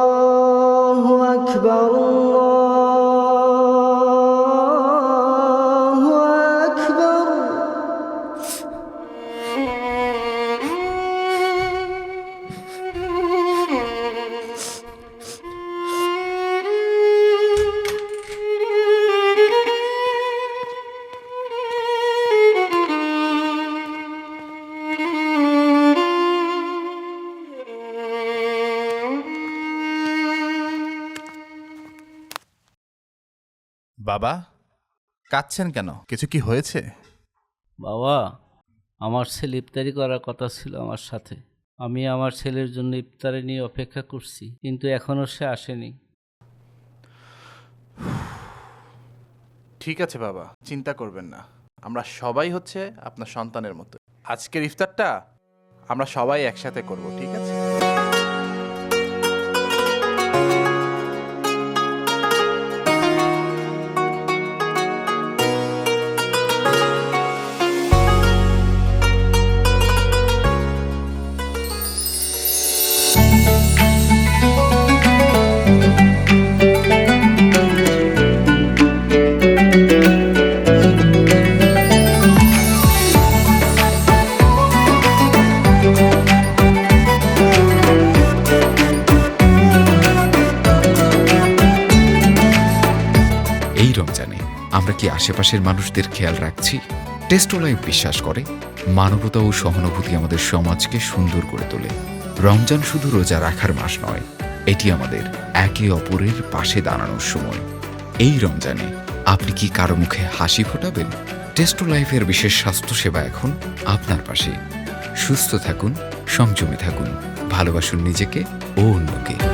الله أكبر الله বাবা কাঁদছেন কেন? কিছু কি হয়েছে? বাবা আমার ছেলে ইফতারি করার কথা ছিল আমার সাথে। আমি আমার ছেলের জন্য ইফতারি নিয়ে অপেক্ষা করছি কিন্তু এখনও সে আসেনি। ঠিক আছে বাবা চিন্তা করবেন না। আমরা সবাই হচ্ছে আপনার সন্তানের মতো। আজকের ইফতারটা আমরা সবাই একসাথে করব ঠিক আছে? আমরা কি আশেপাশের মানুষদের খেয়াল রাখছি? টেস্টোলাইফ বিশ্বাস করে। মানবতা ও সহানুভূতি আমাদের সমাজকে সুন্দর করে তোলে। রমজান শুধু রোজা রাখার মাস নয়, এটি আমাদের একে অপরের পাশে দাঁড়ানোর সময়। এই রমজানে আপনি কি কারও মুখে হাসি ফোটাবেন? টেস্টোলাইফের বিশেষ স্বাস্থ্যসেবা এখন আপনার পাশে। সুস্থ থাকুন, সংযমে থাকুন, ভালোবাসুন নিজেকে ও অন্যকে।